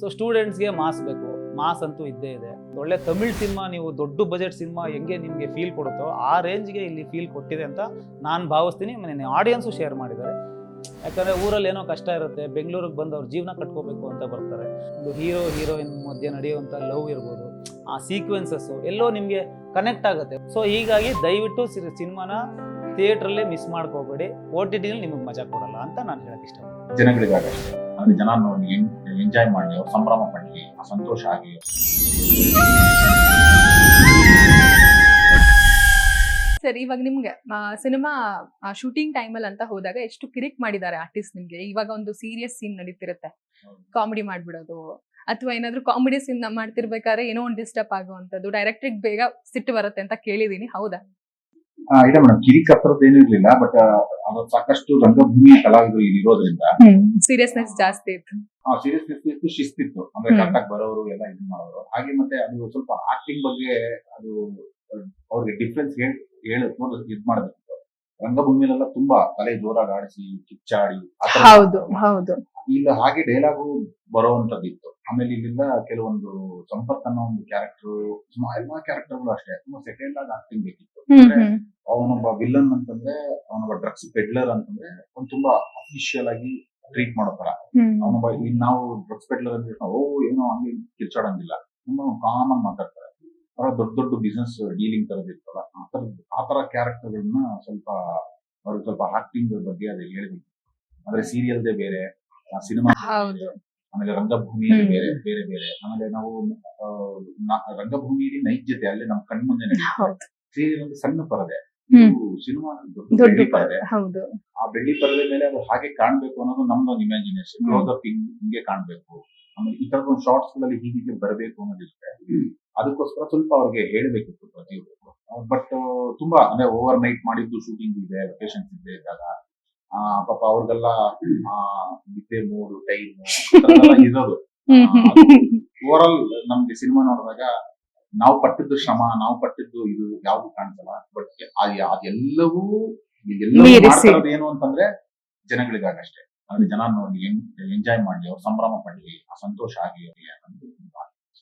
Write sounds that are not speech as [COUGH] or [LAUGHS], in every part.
So ಸ್ಟೂಡೆಂಟ್ಸ್ಗೆ mass ಬೇಕು. Mass ಅಂತೂ ಇದ್ದೇ ಇದೆ. ಒಳ್ಳೆ ತಮಿಳ್ ಸಿನಿಮಾ, ನೀವು ದೊಡ್ಡ ಬಜೆಟ್ ಸಿನಿಮಾ ಹೆಂಗೆ ನಿಮಗೆ ಫೀಲ್ ಕೊಡುತ್ತೋ ಆ ರೇಂಜ್ಗೆ ಇಲ್ಲಿ ಫೀಲ್ ಕೊಟ್ಟಿದೆ ಅಂತ ನಾನು ಭಾವಿಸ್ತೀನಿ. ನಿನ್ನೆ ಆಡಿಯನ್ಸು ಶೇರ್ ಮಾಡಿದ್ದಾರೆ. ಯಾಕಂದರೆ ಊರಲ್ಲಿ ಏನೋ ಕಷ್ಟ ಇರುತ್ತೆ. ಬೆಂಗಳೂರಿಗೆ ಬಂದು ಅವ್ರ ಜೀವನ ಕಟ್ಕೋಬೇಕು ಅಂತ ಬರ್ತಾರೆ. ಒಂದು ಹೀರೋ ಹೀರೋಯಿನ್ ಮಧ್ಯೆ ನಡೆಯುವಂಥ ಲವ್ ಇರ್ಬೋದು. ಆ ಸೀಕ್ವೆನ್ಸಸ್ಸು ಎಲ್ಲೋ ನಿಮಗೆ ಕನೆಕ್ಟ್ ಆಗುತ್ತೆ. ಸೊ ಹೀಗಾಗಿ ದಯವಿಟ್ಟು ಸಿನಿಮಾನ ಥಿಯೇಟ್ರಲ್ಲೇ ಮಿಸ್ ಮಾಡ್ಕೋಬೇಡಿ. ಓ ಟಿ ಟಿಲಿ ನಿಮಗೆ ಮಜಾ ಕೊಡಲ್ಲ ಅಂತ ನಾನು ಹೇಳಕ್ ಇಷ್ಟ ಜನಗಳಿಗಾಗಷ್ಟೇ. ಅಂದ್ರೆ ಜನ ನೋಡಿ ಎಂಜಾಯ್ ಮಾಡಲಿ ಅವ್ರು ಸಂಭ್ರಮ ಪಡಲಿ ಸಂತೋಷ ಆಗಲಿ ಸರ್ ಇವಾಗ ನಿಮ್ಗೆ ಸಿನಿಮಾ ಶೂಟಿಂಗ್ ಟೈಮಲ್ಲಿ ಅಂತ ಹೋದಾಗ ಎಷ್ಟು ಕಿರಿಕ್ ಮಾಡಿದ್ದಾರೆ ಆರ್ಟಿಸ್ಟ್ ನಿಮ್ಗೆ? ಇವಾಗ ಒಂದು ಸೀರಿಯಸ್ ಸೀನ್ ನಡೀತಿರುತ್ತೆ. ಕಾಮಿಡಿ ಮಾಡ್ಬಿಡೋದು. ಅಥವಾ ಏನಾದ್ರು ಕಾಮಿಡಿ ಸೀನ್ ಮಾಡ್ತಿರ್ಬೇಕಾದ್ರೆ ಏನೋ ಒಂದು ಡಿಸ್ಟರ್ಬ್ ಆಗುವಂಥದ್ದು ಡೈರೆಕ್ಟ್ರಿಗೆ ಬೇಗ ಸಿಟ್ಟು ಬರುತ್ತೆ ಅಂತ ಕೇಳಿದೀನಿ. ಹೌದಾ? ಇದೆ ಮೇಡಮ್ ಕಿರಿ ಹತ್ರದ್ದು ಏನೂ ಇರ್ಲಿಲ್ಲ ಬಟ್ ಅದು ಸಾಕಷ್ಟು ರಂಗಭೂಮಿ ಕಲಾವಿದರು ಇಲ್ಲಿ ಇರೋದ್ರಿಂದ. ಸೀರಿಯಸ್ನೆಸ್ ಜಾಸ್ತಿ ಇತ್ತು. ಆ ಸೀರಿಯಸ್ನೆಸ್ ಇತ್ತು ಶಿಸ್ತಿತ್ತು ಅಂದ್ರೆ. ಕರೆಕ್ಟಾಗಿ ಬರೋರು ಎಲ್ಲ ಇದು ಮಾಡೋರು. ಹಾಗೆ ಮತ್ತೆ ಅದು ಸ್ವಲ್ಪ ಆಕ್ಟಿಂಗ್ ಬಗ್ಗೆ ಅದು ಅವ್ರಿಗೆ ಡಿಫ್ರೆನ್ಸ್ ಹೇಳಿ ಹೇಳ ಇದ್ ಮಾಡಬೇಕಿತ್ತು. ರಂಗಭೂಮಿಯಲ್ಲೆಲ್ಲ ತುಂಬಾ ತಲೆ ಜೋರಾಗಿ ಆಡಿಸಿ ಕಿಚ್ಚಾಡಿ ಹೌದು ಹೌದು. ಇಲ್ಲ ಹಾಗೆ ಡೈಲಾಗು ಬರುವಂತದ್ದಿತ್ತು ಆಮೇಲೆ ಇಲ್ಲಿಂದ ಕೆಲವೊಂದು ಸಂಪತ್ ಅನ್ನೋ ಒಂದು ಕ್ಯಾರೆಕ್ಟರ್ ಎಲ್ಲಾ ಕ್ಯಾರೆಕ್ಟರ್ಗಳು ಅಷ್ಟೇ ತುಂಬಾ ಸೆಕೆಂಡ್ ಆಗಿ ಆಕ್ಟಿಂಗ್ ಬೇಕಿತ್ತು. ಅವನೊಬ್ಬ ವಿಲನ್ ಅಂತಂದ್ರೆ ಅವನೊಬ್ಬ ಡ್ರಗ್ಸ್ ಪೆಡ್ಲರ್ ಅಂತಂದ್ರೆ ಅವ್ನು ತುಂಬಾ ಅಫಿಷಿಯಲ್ ಆಗಿ ಟ್ರೀಟ್ ಮಾಡೋ ತರ ಅವನೊಬ್ಬ ನಾವು ಡ್ರಗ್ಸ್ ಪೆಡ್ಲರ್ ಅಂದ್ರೆ ಓ ಏನೋ ಹಂಗೆ ಕಿರ್ಚಾಡಂಗಿಲ್ಲ. ತುಂಬಾ ಕಾಮನ್ ಮಾತಾಡ್ತಾರೆ. ಅವರ ದೊಡ್ಡ ದೊಡ್ಡ ಬಿಸ್ನೆಸ್ ಡೀಲಿಂಗ್ ತರದ್ ಇರ್ತಲ್ಲ ಆ ತರದ್ ಆ ತರ ಕ್ಯಾರೆಕ್ಟರ್ಗಳನ್ನ ಸ್ವಲ್ಪ ಅವ್ರಿಗೆ ಸ್ವಲ್ಪ ಆಕ್ಟಿಂಗ್ ಬಗ್ಗೆ ಅದೇ ಹೇಳ್ಬೇಕು. ಅಂದ್ರೆ ಸೀರಿಯಲ್ದೇ ಬೇರೆ ಸಿನಿಮಾ ಆಮೇಲೆ ರಂಗಭೂಮಿಯಲ್ಲಿ ಬೇರೆ ಬೇರೆ ಬೇರೆ. ಆಮೇಲೆ ನಾವು ರಂಗಭೂಮಿಯಲ್ಲಿ ನೈಜತೆ ಅಲ್ಲಿ ನಮ್ಮ ಕಣ್ಮುಂದೆ ನಡೆಯುತ್ತೆ ಸೀರಿಯಲ್ ಒಂದು ಸಣ್ಣ ಪರದೆ. ಸಿನಿಮಾ ಬೆಳ್ಳಿ ಪರದೆ. ಹೌದು. ಆ ಬೆಳ್ಳಿ ಪರದೆ ಮೇಲೆ ಅದು ಹಾಗೆ ಕಾಣ್ಬೇಕು ಅನ್ನೋದು ನಮ್ದೊಂದು ಇಮ್ಯಾಜಿನೇಷನ್. ಕ್ಲೋಸ್ ಅಪ್ ಹಿಂಗೆ ಕಾಣ್ಬೇಕು. ಆಮೇಲೆ ಈ ತರದ ಒಂದು ಶಾರ್ಟ್ಸ್ಗಳಲ್ಲಿ ಹೀಗೆ ಬರಬೇಕು ಅನ್ನೋದಿರುತ್ತೆ. ಅದಕ್ಕೋಸ್ಕರ ಸ್ವಲ್ಪ ಅವ್ರಿಗೆ ಹೇಳ್ಬೇಕಿತ್ತು ಪ್ರತಿಯೊಬ್ಬರು ಬಟ್ ತುಂಬಾ ಅಂದ್ರೆ ಓವರ್ ನೈಟ್ ಮಾಡಿದ್ದು ಶೂಟಿಂಗ್ ಇದೆ ಲೊಕೇಶನ್ಸ್ ಇದೆ ಇದ್ದಾಗ. ಆ ಪಾಪ ಅವ್ರಿಗೆಲ್ಲ ನಿದ್ದೆ ಮೂಡು ಟೈಮ್ ಇರೋದು. ಓವರ್ ಆಲ್ ನಮ್ಗೆ ಸಿನಿಮಾ ನೋಡಿದಾಗ ನಾವು ಪಟ್ಟಿದ್ದು ಶ್ರಮ ನಾವು ಪಟ್ಟಿದ್ದು ಇದು ಯಾವ್ದು ಕಾಣಿಸಲ್ಲ ಬಟ್ ಅದೆಲ್ಲವೂ ಏನು ಅಂತಂದ್ರೆ ಜನಗಳಿಗಾಗಷ್ಟೇ. ಅಂದ್ರೆ ಜನ ನೋಡಿ ಎಂಜಾಯ್ ಮಾಡ್ಲಿ ಅವ್ರು ಸಂಭ್ರಮ ಪಡ್ಲಿ ಆ ಸಂತೋಷ ಆಗ್ಲಿ ಅವ್ರಿಗೆ.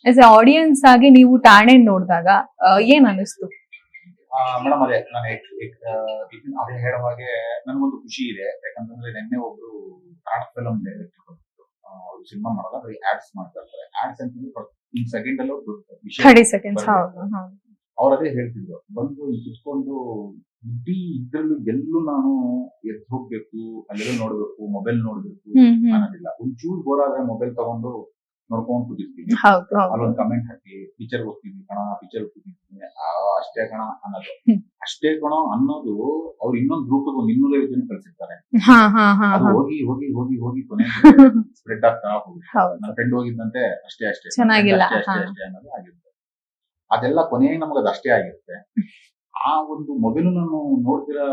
ಆಸ್ ಎ ಆಡಿಯನ್ಸ್ ಆಗಿ ನೀವು ಠಾಣೆ ನೋಡಿದಾಗ ಏನ್ ಅನಿಸ್ತು ಮೇಡಮ್ ಅದೇ ನಾನು ಅದೇ ಹೇಳೋ ಹಾಗೆ ನನಗೊಂದು ಖುಷಿ ಇದೆ. ಯಾಕಂತಂದ್ರೆ ನಿನ್ನೆ ಒಬ್ರು ಕನ್ನಡ ಫಿಲಮ್ ಡೈರೆಕ್ಟರ್ ಅವ್ರು ಸಿನಿಮಾ ಮಾಡಲ್ಲ ಆಡ್ಸ್ ಮಾಡ್ತಾ ಇರ್ತಾರೆ. ಆಡ್ಸ್ ಸೆಕೆಂಡ್ ಅಲ್ಲೋ ವಿಷಯ ಥರ್ಟಿ ಸೆಕೆಂಡ್ಸ್ ಬರ್ಬೇಕು. ಹೌದು ಹೌದು. ಅವ್ರು ಅದೇ ಹೇಳ್ತಿದ್ರು. ಬಂದು ಕುತ್ಕೊಂಡು ಇಡೀ ಇದ್ರಲ್ಲೂ ಎಲ್ಲೂ ನಾನು ಎದ್ದು ಹೋಗ್ಬೇಕು ಅಲ್ಲೆಲ್ಲ ನೋಡ್ಬೇಕು ಮೊಬೈಲ್ ನೋಡ್ಬೇಕು ಅನ್ನೋದಿಲ್ಲ. ಒಂಚೂರು ಬೋರ್ ಆದ್ರೆ ಮೊಬೈಲ್ ತಗೊಂಡು ನೋಡ್ಕೊಂಡು ಕೂತಿರ್ತೀನಿ. ಅಲ್ಲೊಂದು ಕಮೆಂಟ್ ಹಾಕಿ ಪಿಕ್ಚರ್ ಹೋಗ್ತೀನಿ ಕಣ ಪಿಕ್ಚರ್ ಹೋಗ್ತಿದ್ದೀನಿ ಅಷ್ಟೇ ಕಣ ಅನ್ನೋದು. ಅಷ್ಟೇ ಗುಣ ಅನ್ನೋದು ಅವ್ರು ಇನ್ನೊಂದು ಗ್ರೂಪ್ ಒಂದು ಇನ್ನೂರೈದು ಜನ ಕಳ್ಸಿರ್ತಾರೆ. ಹೋಗಿ ಹೋಗಿ ಹೋಗಿ ಹೋಗಿ ಕೊನೆ ಸ್ಪ್ರೆಡ್ [LAUGHS] ಆಗ್ತಾ ಹೋಗಿ ನನ್ನ ಫ್ರೆಂಡ್ ಹೋಗಿದ್ದಂತೆ ಅಷ್ಟೇ ಅಷ್ಟೇ. ಚೆನ್ನಾಗಿಲ್ಲ, ಅಷ್ಟೇ ಅಷ್ಟೇ ಅನ್ನೋದು ಆಗಿರುತ್ತೆ. ಅದೆಲ್ಲ ಕೊನೆಗೆ ನಮಗೆ ಅದು ಅಷ್ಟೇ ಆಗಿರುತ್ತೆ. ಆ ಒಂದು ಮೊಬೈಲ್ ನಾನು ನೋಡ್ತಿರೋ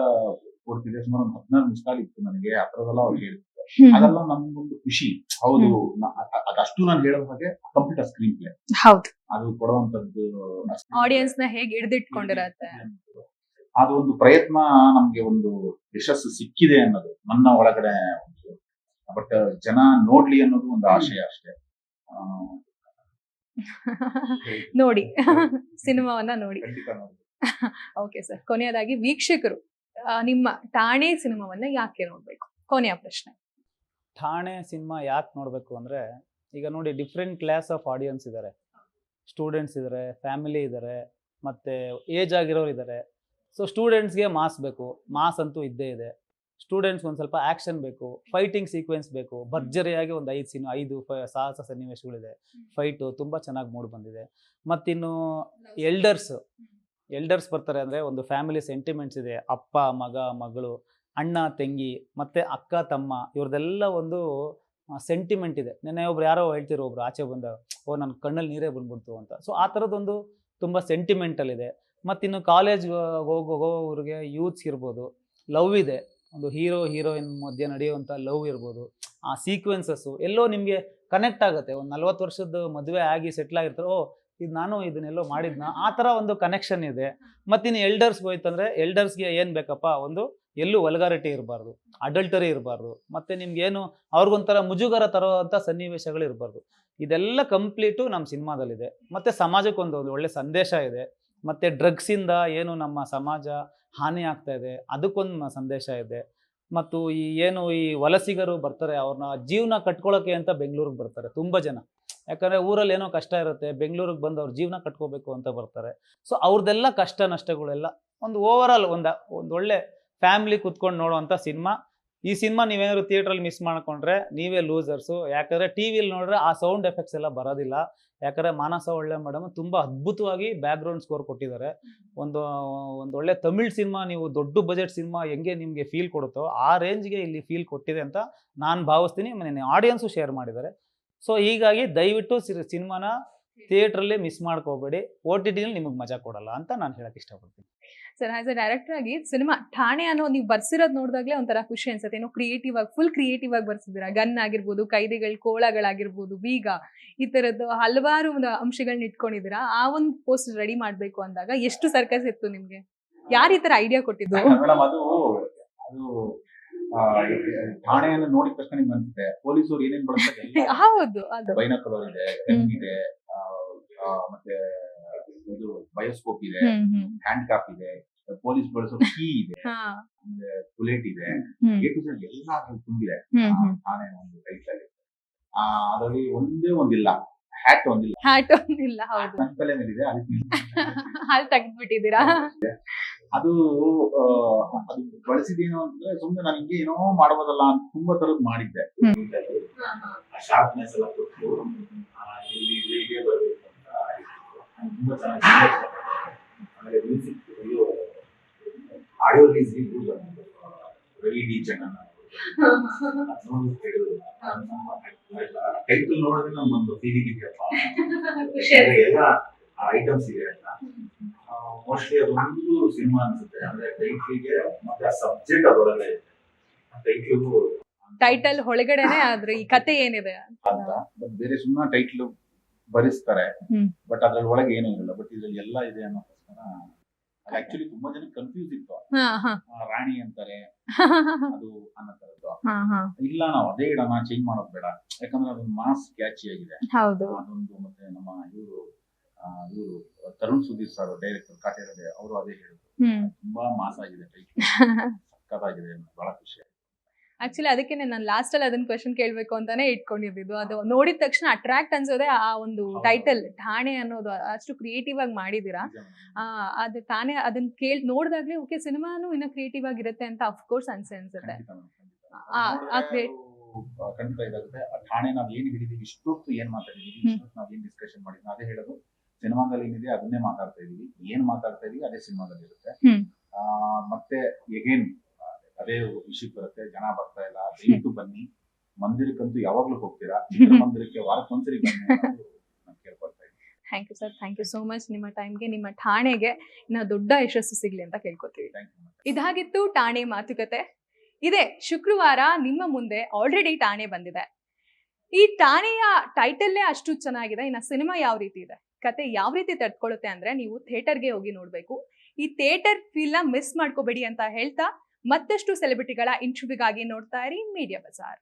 ಕೊಡ್ತಿದ್ದೆ ಸುಮಾರು ಒಂದು ಹದಿನಾರು ಮಿಸ್ ಕಾಲ್ ಇತ್ತು ನನಗೆ. ಆ ಥರದೆಲ್ಲ ಅವ್ರು ಹೇಳ್ತಿದ್ರು. ಹ್ಮ್. ಅದೆಲ್ಲ ನಮ್ಗೊಂದು ಖುಷಿ. ಹೌದು ಅದಷ್ಟು ನಾನು ಹೇಳೋ ಹಾಗೆ ಕಂಪ್ಲೀಟ್ ಸ್ಕ್ರೀನ್ ಪ್ಲೇ ಹೌದು. ಅದು ಕೊಡುವಂತದ್ದು ಆಡಿಯನ್ಸ್ನ ಹೇಗೆ ಹಿಡಿದಿಟ್ಕೊಂಡಿರತ್ತೆ. ಅದು ಒಂದು ಪ್ರಯತ್ನ ನಮ್ಗೆ ಒಂದು ಯಶಸ್ಸು ಸಿಕ್ಕಿದೆ ಅನ್ನೋದು ನನ್ನ ಒಳಗಡೆ ಒಂದು. ಬಟ್ ಜನ ನೋಡ್ಲಿ ಅನ್ನೋದು ಒಂದು ಆಶಯ ಅಷ್ಟೇ. [LAUGHS] ನೋಡಿ ಸಿನಿಮಾವನ್ನ ನೋಡಿ. ಖಂಡಿತ ನೋಡಿ. [LAUGHS] ಓಕೆ ಸರ್ ಕೊನೆಯದಾಗಿ ವೀಕ್ಷಕರು ನಿಮ್ಮ ಠಾಣೆ ಸಿನಿಮಾವನ್ನ ಯಾಕೆ ನೋಡ್ಬೇಕು? ಕೊನೆಯ ಪ್ರಶ್ನೆ. ಠಾಣೆ ಸಿನಿಮಾ ಯಾಕೆ ನೋಡ್ಬೇಕು ಅಂದ್ರೆ ಈಗ ನೋಡಿ ಡಿಫ್ರೆಂಟ್ ಕ್ಲಾಸ್ ಆಫ್ ಆಡಿಯನ್ಸ್ ಇದ್ದಾರೆ ಸ್ಟೂಡೆಂಟ್ಸ್ ಇದ್ದಾರೆ ಫ್ಯಾಮಿಲಿ ಇದ್ದಾರೆ ಮತ್ತೆ ಏಜ್ ಆಗಿರೋರು ಇದ್ದಾರೆ ಸೊ ಸ್ಟೂಡೆಂಟ್ಸ್ಗೆ ಮಾಸ್ ಬೇಕು. ಮಾಸ್ ಅಂತೂ ಇದ್ದೇ ಇದೆ. ಸ್ಟೂಡೆಂಟ್ಸ್ ಒಂದು ಸ್ವಲ್ಪ ಆ್ಯಕ್ಷನ್ ಬೇಕು. ಫೈಟಿಂಗ್ ಸೀಕ್ವೆನ್ಸ್ ಬೇಕು. ಭರ್ಜರಿಯಾಗಿ ಒಂದು ಐದು ಸಿನಿಮಾ ಐದು ಸಾಹಸ ಸನ್ನಿವೇಶಗಳಿದೆ. ಫೈಟು ತುಂಬ ಚೆನ್ನಾಗಿ ಮೂಡ್ ಬಂದಿದೆ. ಮತ್ತಿನ್ನು ಎಲ್ಡರ್ಸ್ ಎಲ್ಡರ್ಸ್ ಬರ್ತಾರೆ ಅಂದರೆ ಒಂದು ಫ್ಯಾಮಿಲಿ ಸೆಂಟಿಮೆಂಟ್ಸ್ ಇದೆ. ಅಪ್ಪ, ಮಗ, ಮಗಳು, ಅಣ್ಣ, ತಂಗಿ, ಮತ್ತು ಅಕ್ಕ, ತಮ್ಮ ಇವ್ರದ್ದೆಲ್ಲ ಒಂದು ಸೆಂಟಿಮೆಂಟ್ ಇದೆ. ನೆನ್ನೆ ಒಬ್ರು ಯಾರೋ ಹೇಳ್ತಿರೋ ಒಬ್ರು, ಆಚೆ ಬಂದ, ಓ ನನ್ನ ಕಣ್ಣಲ್ಲಿ ನೀರೇ ಬಂದ್ಬಿಡ್ತು ಅಂತ. ಸೊ ಆ ಥರದ್ದೊಂದು ತುಂಬ ಸೆಂಟಿಮೆಂಟಲ್ ಇದೆ. ಮತ್ತಿನ್ನು ಕಾಲೇಜ್ ಹೋಗೋ ಹೋಗೋರಿಗೆ ಯೂತ್ಸ್ ಇರ್ಬೋದು. ಲವ್ ಇದೆ. ಒಂದು ಹೀರೋ ಹೀರೋಯಿನ್ ಮಧ್ಯೆ ನಡೆಯುವಂಥ ಲವ್ ಇರ್ಬೋದು. ಆ ಸೀಕ್ವೆನ್ಸಸ್ಸು ಎಲ್ಲೋ ನಿಮಗೆ ಕನೆಕ್ಟ್ ಆಗುತ್ತೆ. ಒಂದು ನಲ್ವತ್ತು ವರ್ಷದ ಮದುವೆ ಆಗಿ ಸೆಟ್ಲ್ ಆಗಿರ್ತಾರೆ. ಓ, ಇದು ನಾನು ಇದನ್ನೆಲ್ಲೋ ಮಾಡಿದ್ನ. ಆ ಥರ ಒಂದು ಕನೆಕ್ಷನ್ ಇದೆ. ಮತ್ತಿನ್ನು ಎಲ್ಡರ್ಸ್ ಹೋಯ್ತಂದ್ರೆ ಎಲ್ಡರ್ಸ್ಗೆ ಏನು ಬೇಕಪ್ಪ? ಒಂದು ಎಲ್ಲೂ ವಲ್ಗಾರಿಟಿ ಇರಬಾರ್ದು. ಅಡಲ್ಟರಿ ಇರಬಾರ್ದು. ಮತ್ತು ನಿಮ್ಗೇನು ಅವ್ರಿಗೊಂಥರ ಮುಜುಗರ ತರೋವಂಥ ಸನ್ನಿವೇಶಗಳು ಇರಬಾರ್ದು. ಇದೆಲ್ಲ ಕಂಪ್ಲೀಟು ನಮ್ಮ ಸಿನಿಮಾದಲ್ಲಿದೆ. ಮತ್ತು ಸಮಾಜಕ್ಕೊಂದು ಒಂದು ಒಳ್ಳೆ ಸಂದೇಶ ಇದೆ. ಮತ್ತು ಡ್ರಗ್ಸಿಂದ ಏನು ನಮ್ಮ ಸಮಾಜ ಹಾನಿ ಆಗ್ತಾ ಇದೆ, ಅದಕ್ಕೊಂದು ಸಂದೇಶ ಇದೆ. ಮತ್ತು ಈ ಏನು ಈ ವಲಸಿಗರು ಬರ್ತಾರೆ, ಅವ್ರನ್ನ ಜೀವನ ಕಟ್ಕೊಳ್ಳೋಕೆ ಅಂತ ಬೆಂಗಳೂರಿಗೆ ಬರ್ತಾರೆ, ತುಂಬ ಜನ. ಯಾಕಂದರೆ ಊರಲ್ಲಿ ಏನೋ ಕಷ್ಟ ಇರುತ್ತೆ, ಬೆಂಗಳೂರಿಗೆ ಬಂದು ಅವ್ರ ಜೀವನ ಕಟ್ಕೋಬೇಕು ಅಂತ ಬರ್ತಾರೆ. ಸೊ ಅವ್ರದ್ದೆಲ್ಲ ಕಷ್ಟ ನಷ್ಟಗಳೆಲ್ಲ ಒಂದು ಓವರ್ ಒಂದು ಒಂದು ಒಳ್ಳೆ ಫ್ಯಾಮಿಲಿ ಕುತ್ಕೊಂಡು ನೋಡುವಂಥ ಸಿನಿಮಾ ಈ ಸಿನಿಮಾ ನೀವೇನಾದ್ರು ಥಿಯೇಟ್ರಲ್ಲಿ ಮಿಸ್ ಮಾಡ್ಕೊಂಡ್ರೆ ನೀವೇ ಲೂಸರ್ಸು ಯಾಕಂದರೆ ಟಿ ವಿಲಿ ನೋಡಿದ್ರೆ ಆ ಸೌಂಡ್ ಎಫೆಕ್ಟ್ಸ್ ಎಲ್ಲ ಬರೋದಿಲ್ಲ. ಯಾಕಂದರೆ ಮಾನಸ ಒಳ್ಳೆ ಮೇಡಮ್ ತುಂಬ ಅದ್ಭುತವಾಗಿ ಬ್ಯಾಕ್ಗ್ರೌಂಡ್ ಸ್ಕೋರ್ ಕೊಟ್ಟಿದ್ದಾರೆ. ಒಂದು ಒಂದು ಒಳ್ಳೆ ತಮಿಳ್ ಸಿನಿಮಾ ನೀವು ದೊಡ್ಡ ಬಜೆಟ್ ಸಿನಿಮಾ ಹೆಂಗೆ ನಿಮಗೆ ಫೀಲ್ ಕೊಡುತ್ತೋ ಆ ರೇಂಜ್ಗೆ ಇಲ್ಲಿ ಫೀಲ್ ಕೊಟ್ಟಿದೆ ಅಂತ ನಾನು ಭಾವಿಸ್ತೀನಿ. ಆಡಿಯನ್ಸು ಶೇರ್ ಮಾಡಿದ್ದಾರೆ. ಸೊ ಹೀಗಾಗಿ ದಯವಿಟ್ಟು ಸಿನಿಮಾನ ಥಿಯೇಟ್ರಲ್ಲಿ ಮಿಸ್ ಮಾಡ್ಕೋಬೇಡಿ. ಓ ಟಿ ಟಿಲಿ ನಿಮಗೆ ಮಜಾ ಕೊಡಲ್ಲ ಅಂತ ನಾನು ಹೇಳಕ್ಕೆ ಇಷ್ಟಪಡ್ತೀನಿ. ಸರ್ ಆಸ್ ಅ ಡೈರೆಕ್ಟರ್ ಆಗಿ ಸಿನಿಮಾ ಠಾಣೆ ಅನ್ನೋ ನೀವು ಬರ್ಸಿರೋದು ನೋಡಿದಾಗಲೇ ಒಂಥರ ಖುಷಿ ಅನ್ಸುತ್ತೆ. ಏನೋ ಕ್ರಿಯೇಟಿವ್ ಆಗಿ ಫುಲ್ ಕ್ರಿಯೇಟಿವ್ ಆಗಿ ಬರ್ಸಿದ್ದೀರಾ? ಗನ್ ಆಗಿರ್ಬೋದು ಕೈದಿಗಳು ಕೋಳಗಳಾಗಿರ್ಬೋದು ಬೀಗ ಈ ಥರದ್ದು ಹಲವಾರು ಒಂದು ಅಂಶಗಳನ್ನ ಇಟ್ಕೊಂಡಿದ್ದೀರಾ? ಆ ಒಂದು ಪೋಸ್ಟ್ ರೆಡಿ ಮಾಡಬೇಕು ಅಂದಾಗ ಎಷ್ಟು ಸರ್ಕಸ್ ಇತ್ತು ನಿಮಗೆ? ಯಾರು ಈ ತರ ಐಡಿಯಾ ಕೊಟ್ಟಿದ್ದು? ಮೇಡಮ್ ಅದು ಅದು ಆ, ಠಾಣೆಯನ್ನು ನೋಡಿದ ತಕ್ಷಣ ನಿಮ್ಗೆ ಅನ್ಸುತ್ತೆ. ಪೊಲೀಸರು ಏನೇನ್ ಬಳಸ್ತಾರೆ ಹೌದು ಅದು. ಬೈನಕಲರ್ ಇದೆ ಇದೆ ಮತ್ತೆ ಇದು ಬಯೋಸ್ಕೋಪ್ ಇದೆ ಹ್ಯಾಂಡ್ ಕಾಪ್ [LAUGHS] ಇದೆ ಪೊಲೀಸ್ ಬಳಸೋ ಕೀ ಇದೆ ಬುಲೆಟ್ ಇದೆ. ಎ ಟು ಝೆಡ್ ಎಲ್ಲ ಅದ್ರಲ್ಲಿ ತುಂಬಿದೆ. ನಾನೇ ಒಂದು ಟೈಟಲ್ ಆ ಅದರಲ್ಲಿ ಒಂದೇ ಒಂದಿಲ್ಲ. ಹ್ಯಾಟ್ ಒಂದಿಲ್ಲ. ಹ್ಯಾಟ್ ಒಂದಿಲ್ಲ ಹೌದು. ನನ್ನ ತಲೆ ಮೇಲಿದೆ ಅದಕ್ಕೆ [LAUGHS] ಅಲ್ಲಿ ತೆಗೆದ್ಬಿಟ್ಟಿದ್ದೀರಾ? ಅದು ಅದು ಬಳಸಿದೇನು ಅಂದ್ರೆ ಸುಮ್ಮನೆ ನಾನು ಹಿಂಗೆ ಏನೋ ಮಾಡಬಹುದಲ್ಲ ಅಂತ ತುಂಬಾ ತರದ್ ಮಾಡಿದ್ದೆ. ಶಾರ್ಪ್ನೆಸ್ ಎಲ್ಲ ಕೊಟ್ಟು ಇಲ್ಲಿ ಬರಬೇಕು. ತುಂಬಾ ಚೆನ್ನಾಗಿ ಆಮೇಲೆ ಮ್ಯೂಸಿಕ್ ಆಡಿಯೋ ರಿಲೀಸ್ ರವಿ ಡಿ ಚೆನ್ನ ಟೈಟಲ್ ನೋಡಿದ್ರೆ ನಮ್ಗೊಂದು ಫೀಲಿಂಗ್ ಇದೆಯಪ್ಪ ಎಲ್ಲ ಐಟಮ್ಸ್ ಇದೆ ಅಂತ ಮೋಸ್ಟ್ಲಿ ಅದೊಂದು ಸಿನಿಮಾ ಅನ್ಸುತ್ತೆ ಅಂದ್ರೆ ಟೈಟ್ಲಿಗೆ ಮತ್ತೆ ಸಬ್ಜೆಕ್ಟ್ ಅದರಲ್ಲೇ ಟೈಟ್ಲಿಗೂ ಟೈಟಲ್ ಒಳಗಡೆನೆ ಆದ್ರೆ ಈ ಕತೆ ಏನಿದೆ ಅಂತ. ಬೇರೆ ಸುಮ್ಮನೆ ಟೈಟ್ಲ್ ಬರೆಸ್ತಾರೆ ಹ್ಮ್. ಬಟ್ ಅದ್ರ ಒಳಗೆ ಏನೂ ಇಲ್ಲ. ಬಟ್ ಇದ್ರಲ್ಲಿ ಎಲ್ಲ ಇದೆ ಅನ್ನೋಕ್ಕೋಸ್ಕರ ಅದು ಆಕ್ಚುಲಿ ತುಂಬಾ ಜನ ಕನ್ಫ್ಯೂಸ್ ಇತ್ತು. ಆ, ರಾಣಿ ಅಂತಾರೆ [LAUGHS] ಅದು ಅನ್ನೋ ತರದ್ದು. ಹಾ ಹಾ. ಇಲ್ಲ ನಾವು ಅದೇ ಇಡೋಣ ಚೇಂಜ್ ಮಾಡೋದು ಬೇಡ. ಯಾಕಂದ್ರೆ ಅದೊಂದು ಮಾಸ್ ಕ್ಯಾಚಿ ಆಗಿದೆ. ಹೌದು. ಅದೊಂದು ಮತ್ತೆ ನಮ್ಮ ಇವರು ಇವರು ತರುಣ್ ಸುಧೀರ್ ಸರ್ ಡೈರೆಕ್ಟರ್ ಕಾಟೇರದೆ ಅವರು ಅದೇ ಹೇಳಿದ್ರು. ಹ್ಮ್. ತುಂಬಾ ಮಾಸ್ ಆಗಿದೆ ಟೈಪ್ [LAUGHS] ಸಕ್ಕತ್ತಾಗಿದೆ ಬಹಳ ಖುಷಿ. ಆಕ್ಚುಲಿ ಅದಕ್ಕೆ ನಾನು ಲಾಸ್ಟ್ ಅಲ್ಲಿ ಅದನ್ನ ಕ್ವಶನ್ ಕೇಳಬೇಕು ಅಂತಾನೆ ಇಟ್ಕೊಂಡಿದ್ದು ಅದು ನೋಡಿದ ತಕ್ಷಣ ಅಟ್ರಾಕ್ಟ್ ಅನ್ಸೋದೇ ಆ ಒಂದು ಟೈಟಲ್ ಠಾಣೆ ಅನ್ನೋದು ಅಷ್ಟು ಕ್ರಿಯೇಟಿವ್ ಆಗಿ ಮಾಡಿದೀರಾ ಅದು ತಾನೇ ಅದನ್ನ ಕೇಳ್ ನೋಡಿದಾಗ್ಲೇ ಓಕೆ ಸಿನಿಮಾನು ಇನ್ನ ಕ್ರಿಯೇಟಿವ್ ಆಗಿರುತ್ತೆ ಅಂತ ಅಫ್ಕೋರ್ಸ್ ಅನ್ಸೆ ಅನ್ಸುತ್ತೆ ಖಂಡಿತ ಇದಾಗುತ್ತೆ. ಆ ಠಾಣೆ ನಾವ್ ಏನ್ ಹಿಡಿದೀವಿ ಇಷ್ಟೊತ್ತು ಏನ್ ಮಾತಾಡಿದೀವಿ. ಇಷ್ಟೊತ್ತು ನಾವ್ ಏನ್ ಡಿಸ್ಕಷನ್ ಮಾಡಿದ್ವಿ ಅದೇ ಹೇಳೋದು ಸಿನಿಮಾದಲ್ಲಿ ಏನಿದೆ ಅದನ್ನೇ ಮಾತಾಡ್ತಾ ಇದೀವಿ. ಏನ್ ಮಾತಾಡ್ತಾ ಇದೀವಿ ಅದೇ ಸಿನಿಮಾದಲ್ಲಿ ಇರುತ್ತೆ ಆ, ಮತ್ತೆ ಎಗೇನ್ ಅದೇ ವಿಷಯಕ್ಕೆ ಬರುತ್ತೆ ಜನ ಬರ್ತಾ ಇಲ್ಲ. ದಯವಿಟ್ಟು ಬನ್ನಿ. ಮಂದಿರಕ್ಕಂತೂ ಯಾವಾಗ್ಲೂ ಹೋಗ್ತೀರಾ? ಮಂದಿರಕ್ಕೆ ವಾರಕ್ಕೊಂದ್ಸರಿ ಬನ್ನಿ ಅನ್ನೋದು [LAUGHS] ನಾನ್ ಕೇಳ್ಕೊಳ್ತಾ ಇದ್ದೀನಿ. Thank you sir thank you so much ನಿಮ್ಮ ಟೈಮ್ಗೆ ನಿಮ್ಮ ಠಾಣೆಗೆ ಇನ್ನ ದೊಡ್ಡ ಯಶಸ್ಸು ಸಿಗ್ಲಿ ಅಂತ ಕೇಳ್ಕೊತೀವಿ ಇದಾಗಿತ್ತು ಠಾಣೆ ಮಾತುಕತೆ. ಇದೆ ಶುಕ್ರವಾರ ನಿಮ್ಮ ಮುಂದೆ ಆಲ್ರೆಡಿ ಠಾಣೆ ಬಂದಿದೆ. ಈ ಠಾಣೆಯ ಟೈಟಲ್ಲೇ ಅಷ್ಟು ಚೆನ್ನಾಗಿದೆ. ಇನ್ನು ಸಿನಿಮಾ ಯಾವ ರೀತಿ ಇದೆ? ಕತೆ ಯಾವ ರೀತಿ ತಡ್ಕೊಳ್ಳುತ್ತೆ ಅಂದ್ರೆ ನೀವು ಥಿಯೇಟರ್ಗೆ ಹೋಗಿ ನೋಡ್ಬೇಕು. ಈ ಥಿಯೇಟರ್ ಫೀಲ್ನ ಮಿಸ್ ಮಾಡ್ಕೋಬೇಡಿ ಅಂತ ಹೇಳ್ತಾ ಮತ್ತಷ್ಟು ಸೆಲೆಬ್ರಿಟಿಗಳ ಇಂಟರ್ವ್ಯೂಗಾಗಿ ನೋಡ್ತಾ ಇರಿ ಮೀಡಿಯಾ ಬಜಾರ್